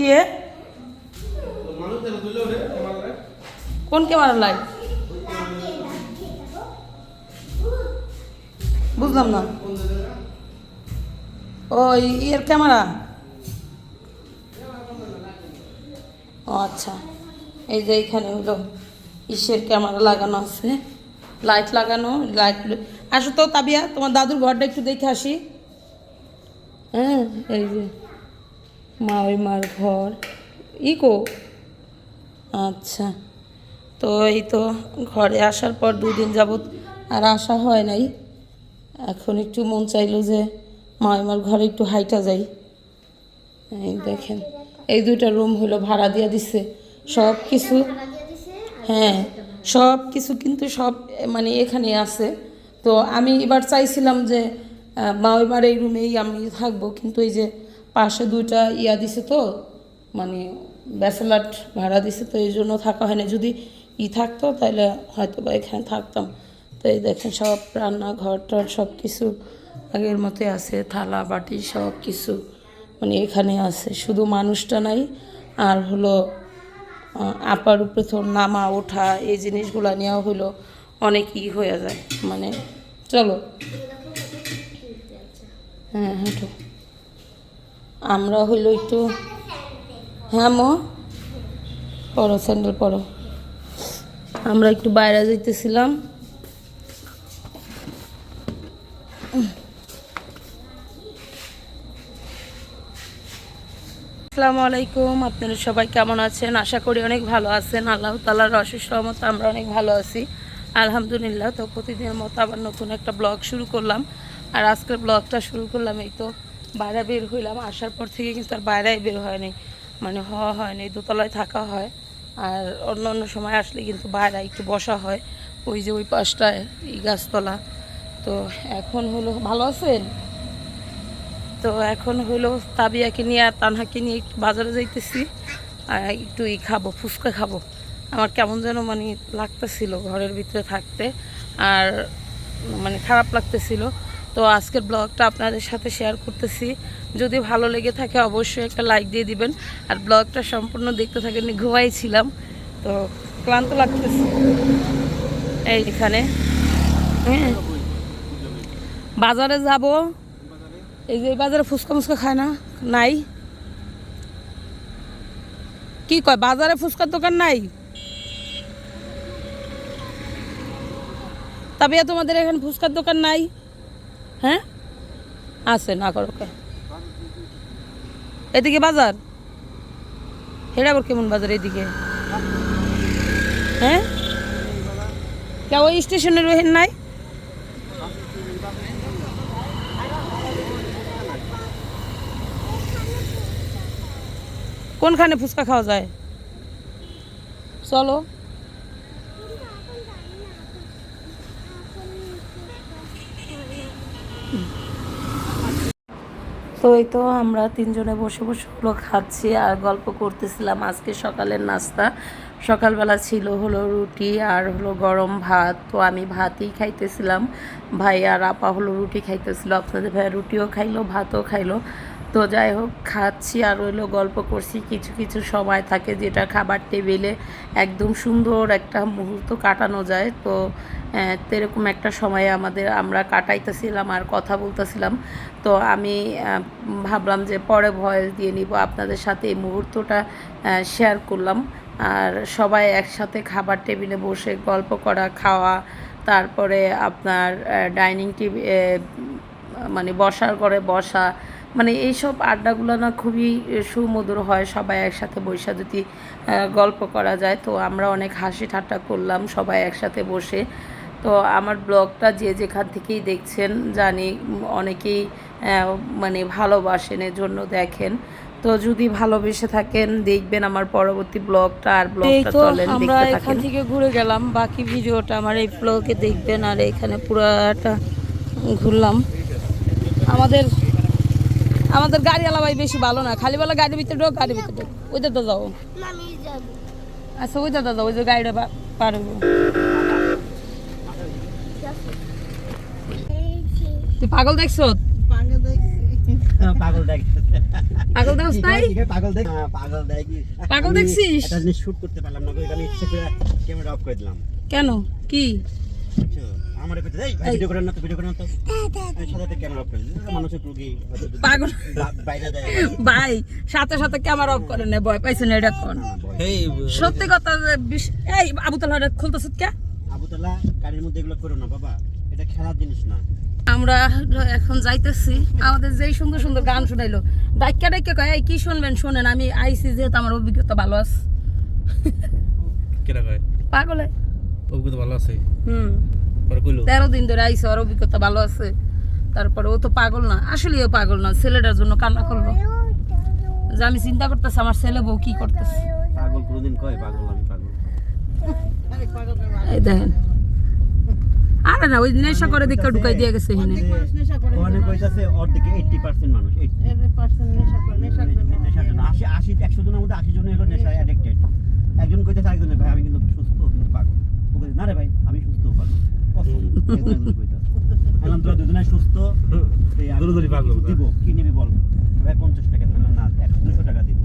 কি? কোন camera light বুঝলাম না। ও ইয়ের ক্যামেরা? ও আচ্ছা। এই যে এইখানে হলো, ইসের ক্যামেরা লাগানো আছে। লাইট লাগানো, লাইট আসো তো তাবিয়া, তোমার দাদুর ঘরটা একটু দেখে আসি। হ্যাঁ এই যে। মা ওই মার ঘর। ইকো আচ্ছা। তো এই তো ঘরে আসার পর দুদিন যাবৎ আর আসা হয় নাই। এখন একটু মন চাইলো যে মা আমার ঘরে একটু হাইটা যাই। এই দেখেন, এই দুইটা রুম হলো ভাড়া দিয়ে দিছে। সব কিছু হ্যাঁ সব কিছু কিন্তু সব মানে এখানে আছে। তো আমি এবার চাইছিলাম যে মা এবার এই রুমেই আমি থাকব। কিন্তু এই যে পাশে দুইটা ইয়া দিছে তো মানে ব্যাচেলার ভাড়া দিছে তো, এই জন্য থাকা হয় না যদি ই থাকতো তাহলে হয়তো বা এখানে থাকতাম। তো এই দেখেন সব রান্নাঘর টর সব কিছু আগের মতোই আছে, থালা, বাটি সব কিছু মানে এখানে আছে। শুধু মানুষটা নাই, আর হলো আপার উপরে তো নামা, ওঠা, এই জিনিসগুলো নেওয়া হলো অনেক ই হয়ে যায়। মানে চলো। হ্যাঁ হাঁটো আমরা হইল একটু হ্যাঁ মো? পরো স্যান্ডেল পরো আমরা একটু বাইরে যাইতেছিলাম। আসসালামু আলাইকুম, আপনারা সবাই কেমন আছেন? আশা করি অনেক ভালো আছেন। আল্লাহ তালার অশেষ রহমত আমরা অনেক ভালো আছি। আলহামদুলিল্লাহ, তো প্রতিদিনের মতো আবার নতুন একটা ব্লগ শুরু করলাম। আর আজকের ব্লগটা শুরু করলাম এই তো। বাইরে বের হইলাম, আসার পর থেকে কিন্তু আর বাইরে বের হয়নি মানে হওয়া হয়নি দোতলায় থাকা হয়। আর অন্য অন্য সময় আসলে কিন্তু বাইরে একটু বসা হয়, ওই যে ওই পাশটায়, এই গাছতলা। তো এখন হলো, ভালো আছেন? তো এখন হলো তাবিয়াকে নিয়ে আর তানহাকে নিয়ে একটু বাজারে যাইতেছি। আর একটু ই খাব, ফুচকা খাব। আমার কেমন যেন মানে লাগতেছিল ঘরের ভিতরে থাকতে। আর মানে খারাপ লাগতেছিল। তো আজকের ব্লগটা আপনাদের সাথে শেয়ার করতেছি। যদি ভালো লেগে থাকে অবশ্যই একটা লাইক দিয়ে দিবেন। আর ব্লগটা সম্পূর্ণ দেখতে থাকেন ঘুমাইছিলাম। তো ক্লান্ত লাগতেছে। এই এখানে। হ্যাঁ। বাজারে যাব। এই যে বাজারে ফুচকা মুচকা খায় না, নাই। কি কয়, বাজারে ফুচকার দোকান নাই? তবে তোমাদের এখানে ফুচকার দোকান নাই? হ্যাঁ? আছে, না করো এদিকে বাজার? হেরা আবার কেমন বাজার এদিকে? হ্যাঁ? কে ওই স্টেশনের ওহেন নাই? কোনখানে ফুচকা খাওয়া যায়? চলো। তো এই তো আমরা তিনজনে বসে বসে হলো খাচ্ছি আর গল্প করতেছিলাম। আজকে সকালের নাস্তা। সকালবেলা ছিল হলো রুটি আর হলো গরম ভাত। তো আমি ভাতই খাইতেছিলাম। ভাই আর আপা হলো রুটি খাইতেছিল। আপনাদের ভাই রুটিও খাইলো, ভাতও খাইলো। তো যাই হোক খাচ্ছি আর হইল গল্প করছি। কিছু কিছু সময় থাকে যেটা খাবার টেবিলে একদম সুন্দর একটা মুহূর্ত কাটানো যায়। তো আহ, তেরকম একটা সময়ে আমাদের আমরা কাটাইতেছিলাম আর কথা বলতেছিলাম। তো আমি ভাবলাম যে পরে ভয়েস দিয়ে নিব। আপনাদের সাথে এই মুহূর্তটা শেয়ার করলাম। আর সবাই একসাথে খাবার টেবিলে বসে গল্প করা খাওয়া তারপরে আপনার ডাইনিং টেবিল মানে বসার ঘরে বসা মানে এইসব আড্ডাগুলো না খুবই সুমধুর হয় সবাই একসাথে বসে যদি গল্প করা যায়। তো আমরা অনেক হাসি ঠাট্টা করলাম সবাই একসাথে বসে। তো আমার ব্লগটা যে যেখান থেকেই দেখছেন জানি অনেকেই মানে ভালোবাসেন এর জন্য দেখেন। তো যদি ভালোবেসে থাকেন দেখবেন আমার পরবর্তী ব্লগটা আর ব্লগটা চলেন আমরা এখান থেকে ঘুরে গেলাম বাকি ভিডিওটা আমার এই ব্লগে দেখবেন আর এখানে পুরাটা ঘুরলাম। আমাদের আমাদের গাড়ি আলাবাই বেশি ভালো না খালি বলা গাড়ির ভিতরে ঢোক গাড়ির ভিতরে ঢোক। ওই দাদা যাও। আচ্ছা ওই দাদা যাও ওই যে গাড়িটা পা- পার হইবো। তুই পাগল দেখছ? পাগল দেখ পাগল দেখছ। তাই কি কয় পাগল দেখ পাগল দেখ। কি পাগল আমি দেখছিস? শুট করতে পারলাম না আমি ইচ্ছে করে ক্যামেরা অফ করে দিলাম। কেন? কি? আমারে কইতে এই ভিডিও করেন না তো ভিডিও করেন না তো। সাথে ক্যামেরা অফ করে মানুষের রোগী পাগল। বাইরে যায় ভাই সাথে সাথে ক্যামেরা অফ করে নে ভয় পাইছেন এটা কোন? এই সত্যি কথা এই আবু তালা খুলতেছ কে? আবুতলা গাড়ির মধ্যে এগুলো করো না বাবা। এটা খেলার জিনিস না। আমরা এখন যাইতেছি। আমাদের যেই সুন্দর সুন্দর গান শুনাইলো। ডাক্কা ডাক্কা কয় এই কি শুনবেন? শোনেন আমি আইসি যেহেতু আমার অভিজ্ঞতা ভালো আছে। কয়? পাগলে। অভিজ্ঞতা ভালো আছে। হুম। কইলো তেরো দিন ধরে আইসে ওর অভিজ্ঞতা ভালো আছে। তারপরে ও তো পাগল না আসলেও পাগল না ছেলেটার জন্য কান্না করল। যে আমি চিন্তা করতেছি আমার ছেলে বউ কি করতেছে? পাগল কোনোদিন কয় পাগল আমি পাগল? এই দেখেন। আরে না ওই নেশা করে দেখে ঢুকাই দিয়ে গেছে এখানে। ওখানে কইতাছে অর্ধেকে এইটটি পার্সেন্ট মানুষ 80 নেশার জন্য। আশি আশি একশো জনের মধ্যে আশি জন হলো নেশায় অ্যাডিক্টেড একজন কইতেছে আরেকজনের ভাই আমি কিন্তু সুস্থ কিন্তু পাগল। ও কইছে না রে ভাই আমি সুস্থ পাগল। তোরা দুজনে সুস্থ। পাগল, দিব। কি নিবি বল? ভাই পঞ্চাশ টাকা না একশো দুশো টাকা দিব।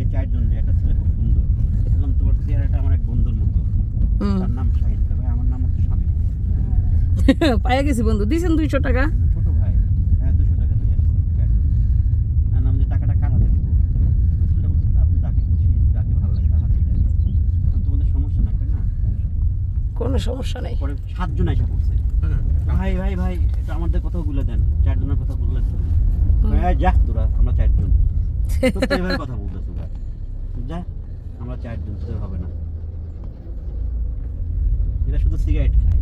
এই চারজন একটা ছেলে খুব সুন্দর। বললাম তোর চেহারাটা আমার এক বন্ধুর মতো। তার নাম শাহিন। ভাই আমার নাম হচ্ছে স্বামী পাইয়া গেছি বন্ধু। দিয়েছেন দুইশো টাকা ছোট ভাই হ্যাঁ দুশো টাকা দিয়ে আসছি, চারজন। আর নাম যে টাকাটা কার হাতে দিব ছেলেটা বলছে, আপনি যাকে খুশি যাকে ভালো লাগে তার হাতে দেন আর তোমাদের সমস্যা না কই না কোনো সমস্যা নেই। পরে সাতজন এসে পড়ছে। ভাই ভাই ভাই এটা আমাদের কথা বলে দেন। চারজনের কথা বললেন যা তোরা আমরা চারজন। এভাবে কথা বলতেছ তোরা যা আমরা চারজন তোদের হবে না। এরা শুধু সিগারেট খায়।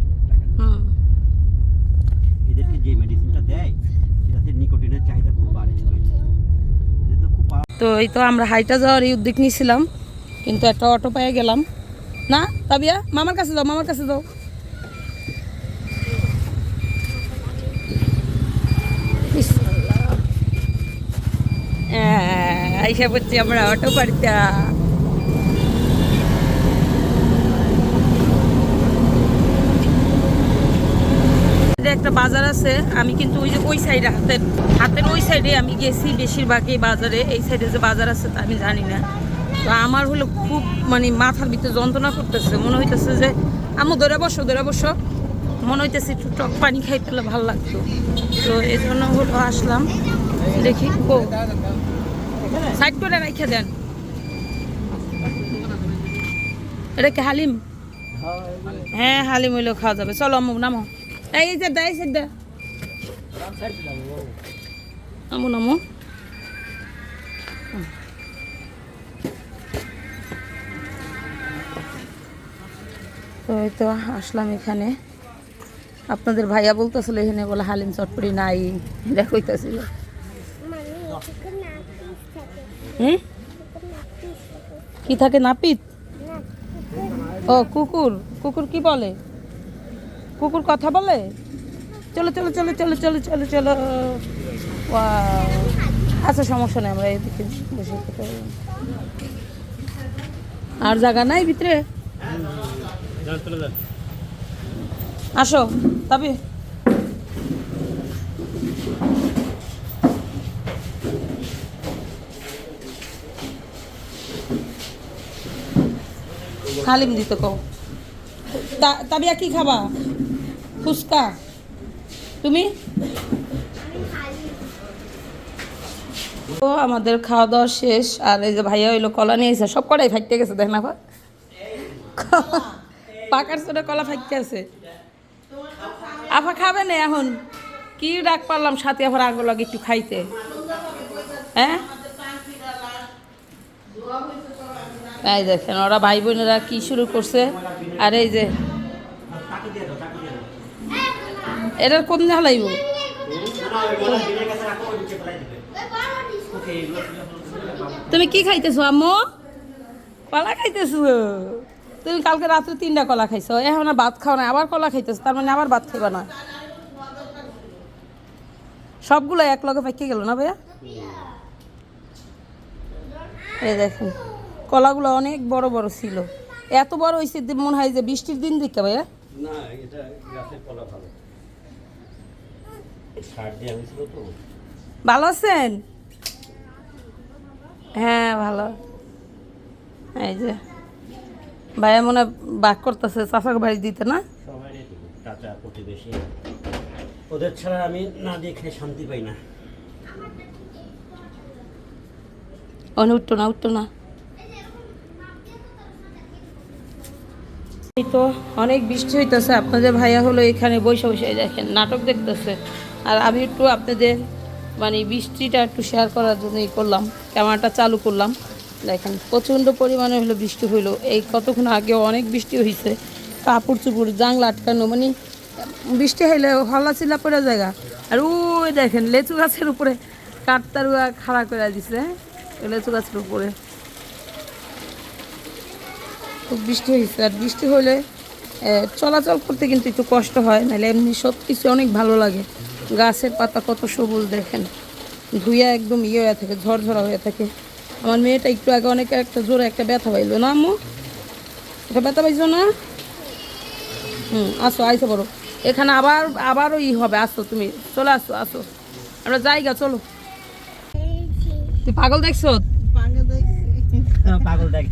এদেরকে যে মেডিসিনটা দেয় সেটাতে নিকোটিনের চাহিদা খুব বাড়ে। তো খুব পা- তো এই তো আমরা হাইটা যাওয়ার এই উদ্যোগ নিয়েছিলাম কিন্তু একটা অটো পেয়ে গেলাম। না তাবিয়া, মামার কাছে যাও, মামার কাছে যাও। আইসা পড়ছি আমরা অটো পাড়িতা। একটা বাজার আছে, আমি কিন্তু ওই যে ওই সাইডে হাতের হাতের ওই সাইডে আমি গেছি বেশিরভাগ এই বাজারে। এই সাইডে যে বাজার আছে তা আমি জানি না। আমার হলো খুব মানে মাথার ভিতরে যন্ত্রণা করতেছে। মনে হইতেছে যে আমু ধরে বসো ধরে বসো। মনে হইতেছে একটু টক পানি খাই পেলে ভালো লাগতো। তো এই জন্য হলো আসলাম। দেখি ও সাইড করে রাখে দেন। এটা কি হালিম? হ্যাঁ হালিম হইলেও খাওয়া যাবে। চলো, আম্মু, নামো। এই যে দেয় সে আমু নামো। তো এই তো আসলাম এখানে। আপনাদের ভাইয়া বলতেছিল এখানে বলে হালিম চটপড়ি নাই। দেখইতেছিল হুম কি থাকে নাপিত? ও, কুকুর। কুকুর কি বলে? কুকুর কথা বলে? চলো চলো চলো চলো চলো চলো চলো. আচ্ছা সমস্যা নেই, আমরা এদিকে বসে আর জায়গা নাই ভিতরে? আসো, তবে। হালিম দিতে তা- তাবিয়া, কি খাবা? ফুচকা। তুমি? তো আমাদের খাওয়া দাওয়া শেষ, আর এই যে ভাইয়া হইল কলা নিয়ে এসে সব কটাই ফাইটতে গেছে দেখ না? পাকার ছোট কলা ফাইটতে আছে। আফা খাবে না এখন? কি ডাক পারলাম সাথে আবার আগে লাগে একটু খাইতে? হ্যাঁ? এই দেখেন, ওরা ভাই বোনেরা কি শুরু করছে? আর এই যে এটার কোন জ্বালাইব তুমি কি খাইতেছো, আম্মু? কলা খাইতেছো? তুমি কালকে রাত্রে তিনটা কলা খাইছো এখন ভাত খাও না আবার কলা খাইতেছো তার মানে আবার ভাত খাইবা না। সবগুলো এক লগে পাইকে গেল না ভাইয়া? এই দেখেন কলাগুলো অনেক বড় বড় ছিল। এত বড় হয়েছে মনে হয় যে বৃষ্টির দিন দিকে ভাইয়া। ভালো আছেন? হ্যাঁ ভালো। এই যে। ভাইয়া মনে বাক করতেছে চাষাকে বাড়ি দিতে না? সবাই চাচা প্রতিবেশী। ওদের ছাড়া আমি না দেখে শান্তি পাই না। অনে উঠতো না উঠতো না। এই তো অনেক বৃষ্টি হইতেছে আপনাদের ভাইয়া হলো এখানে বসে বসে দেখেন নাটক দেখতেছে। আর আমি একটু আপনাদের মানে বৃষ্টিটা একটু শেয়ার করার জন্য করলাম ক্যামেরাটা চালু করলাম। দেখেন, প্রচণ্ড পরিমাণে হলো বৃষ্টি হইল। এই কতক্ষণ আগে অনেক বৃষ্টি হয়েছে কাপড় চুপড়, জাংলা আটকানো মানে বৃষ্টি হইলে হল্লা চিল্লা পড়ে জায়গা। আর ওই দেখেন, লেচু গাছের উপরে কাঠতারুয়া খাড়া করে দিছে লেচু গাছের উপরে। খুব বৃষ্টি হয়েছে আর বৃষ্টি হলে চলাচল করতে কিন্তু একটু কষ্ট হয়, নাহলে এমনি সব কিছু অনেক ভালো লাগে। গাছের পাতা কত সবুজ দেখেন, ধুইয়া একদম ইয়ে হয়ে থাকে, ঝরঝরা হয়ে থাকে। আমার মেয়েটা একটু আগে অনেক একটা জোরে একটা ব্যথা পাইলো না আম্মু? এটা ব্যথা পাইছো না? হুম আসো আইসো বড়। এখানে আবার আবারও ই হবে আসো তুমি। চলে আসো আসো। আমরা যাইগা চলো। তুই পাগল দেখছ? পাগল দেখ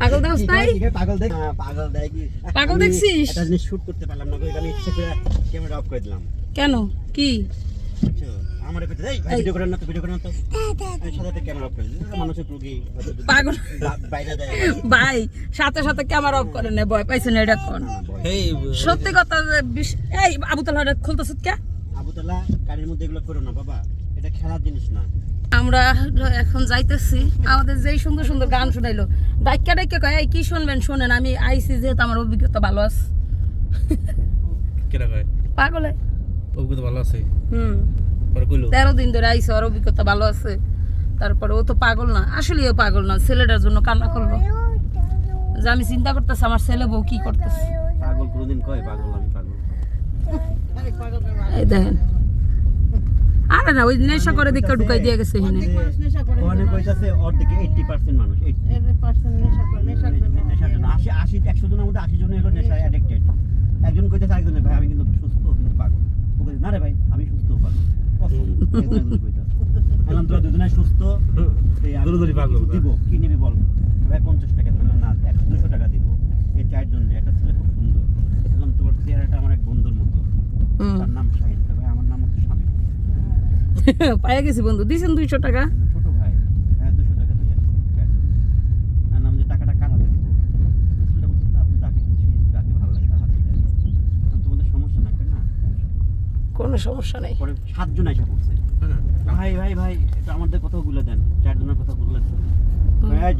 পাগল দেখছ। তাই পাগল দেখ পাগল দেখ পাগল আমি দেখছিস? একটা জিনিস শুট করতে পারলাম না গো, এটা আমি ইচ্ছে করে ক্যামেরা অফ করে দিলাম। কেন? কি? আমার কাছে এই। ভিডিও করেন না তো ভিডিও করেন না তো। সাথে ক্যামেরা অফ করে মানুষের রোগী পাগল। বাইরে যায় ভাই সাথে সাথে ক্যামেরা অফ করে নে ভয় পাইছেন এটা কোন? এই সত্যি কথা এই আবু তালা খুলতেছ কে? আবুতলা গাড়ির মধ্যে এগুলো করো না বাবা। এটা খেলার জিনিস না। আমরা এখন যাইতেছি। আমাদের যেই সুন্দর সুন্দর গান শোনাইলো। ডাক্কা ডাক্কা কয় এই কি শুনবেন? শোনেন আমি আইসি যেহেতু আমার অভিজ্ঞতা ভালো আছে। কেটা কয়? পাগলে। অভিজ্ঞতা ভালো আছে। হুম। তেরো দিন ধরে আইসি ওর অভিজ্ঞতা ভালো আছে। তারপরে ও তো পাগল না আসলেও পাগল না ছেলেটার জন্য কান্না করব যে আমি চিন্তা করতেছি আমার ছেলে বউ কি করতেছে। পাগল কোনোদিন কয় পাগল আমি পাগল। এই দেখেন। আরে না ওই নেশা করে দেখে ঢুকাই দিয়ে গেছে এখানে। কইতাছে অর্ধেকে মানুষ 80 নেশার জন্য আশি আশি একশো জনের মধ্যে আশি জন হলো নেশায় অ্যাডিক্টেড একজন কইতেছে আরেকজনের ভাই আমি কিন্তু সুস্থ কিন্তু পাগল। না রে ভাই আমি সুস্থ পাগল। কি নিবি বল ভাই পঞ্চাশ টাকা না দুশো টাকা এই চারজন একটা ছেলে খুব সুন্দর আমার বন্ধুর মতো তার নাম ভাই আমার নাম হচ্ছে পাইয়া গেছি বন্ধু দিয়েছেন দুইশো টাকা ছোট ভাই হ্যাঁ দুশো টাকা দিয়ে আসছি, আর নাম যে টাকাটা কার হাতে দিব ছেলেটা বলছে, আপনি যাকে খুশি যাকে ভালো লাগে তার হাতে দেন আর তোমাদের সমস্যা না একটা না কোনো সমস্যা নেই। পরে সাতজন এসে পড়ছে। হ্যাঁ। ভাই ভাই ভাই এটা আমাদের কথা বলে দেন। চারজনের কথা বললেন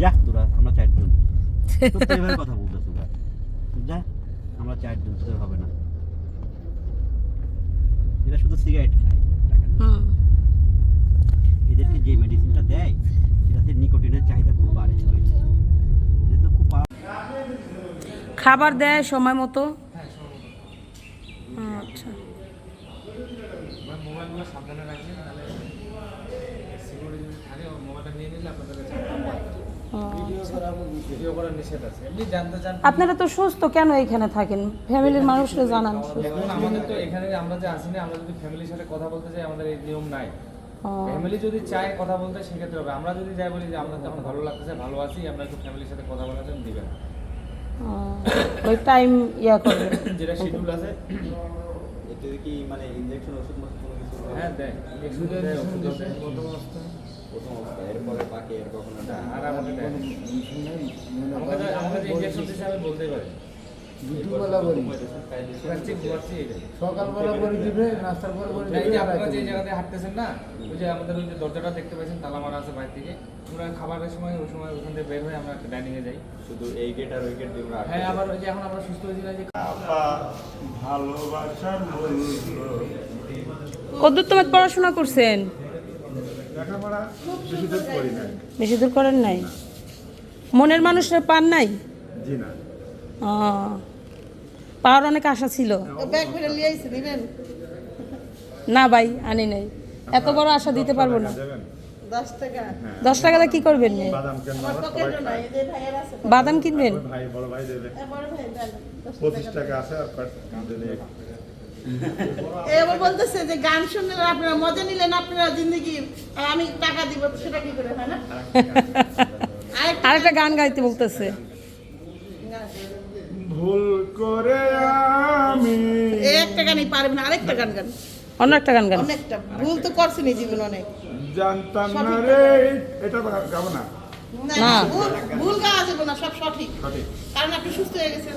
যা তোরা আমরা চারজন। তোর তো কথা বলতে তোরা। যা আমরা চারজন তোদের হবে না। এরা শুধু সিগারেট খায়। এদেরকে যে মেডিসিনটা দেয় সেটাতে নিকোটিনের চাহিদা খুব বাড়ে। শরীরে এটা তো খুব খাবার দেয় সময় মতো আচ্ছা মোবাইলগুলো সাবধানে তাহলে সিকিউরিটি যদি থাকে ওর মোবাইলটা নিয়ে নিলে আপনাদের কাছে ভিডিও করার নিষেধ আছে। এমনি জানতে চান আপনারা তো সুস্থ কেন এখানে থাকেন? ফ্যামিলির মানুষরা জানান আমাদের তো এখানে আমরা যে আসি না আমরা যদি ফ্যামিলির সাথে কথা বলতে চাই আমাদের এই নিয়ম নাই। ফ্যামিলি যদি চায় কথা বলতে সেক্ষেত্রে হবে। আমরা যদি যাই বলি যে আমার ভালো লাগতেছে ভালো আছি আমরা একটু ফ্যামিলির সাথে কথা বলার জন্য দিবেন। ওই টাইম ইয়া করবে। যেটা শিডিউল আছে। এতে কি মানে ইনজেকশন ওষুধ হ্যাঁ দেয় ইনজেকশন দেয় ওষুধ দেয় প্রথম অবস্থায় প্রথম অবস্থায় এরপরে বাকি এর কখনো আর আমাদের দেয় আমাকে যে- আমাকে যে ইনজেকশন দিচ্ছে আমি বলতেই পারি। দুপুরবেলা বলি খাচ্ছি ঘুমাচ্ছি এই সকালবেলা করে দিবে নাস্তার পরে করে দিবে আপনারা যে জায়গাতে হাঁটতেছেন না ওই যে আমাদের ওই যে দরজাটা দেখতে পাচ্ছেন তালা মারা আছে বাইরে থেকে আমরা খাবারের সময় ওই সময় ওখান থেকে বের হয়ে আমরা ডাইনিং এ যাই। শুধু এই গেট আর ওই গেট দিয়ে আমরা হ্যাঁ আবার ওই যে এখন আমরা সুস্থ হয়েছি না যে ভালোবাসার মূল্য। কদ্দূর তোমার পড়াশোনা করছেন? বেশি দূর করেন নাই? মনের মানুষের পান নাই? জি না। ও, পাওয়ার অনেক আশা ছিল। না ভাই আনি নাই। এত বড় আশা দিতে পারব না। দশ টাকাটা কি করবেন নে? বাদাম কিনবেন? ওই ভাই বড় ভাই দেবে। পঁচিশ টাকা আছে দিলে বলতেছে যে গান শুনলেন আপনারা মজা নিলেন আপনারা জিন্দগি আর আমি টাকা দিব সেটা কি করে হয় না? আরেকটা গান গাইতে বলতেছে। ভুল করে আমি একটা গানই পারবেন আরেকটা গান গান। অন্য একটা গান গান। অনেকটা ভুল তো করছেন এই জীবন অনেক। জানতাম না রে এটা গাবো না। না, না। ভুল ভুল গাওয়া যাবে না সব সঠিক। সঠিক। কারণ আপনি সুস্থ হয়ে গেছেন।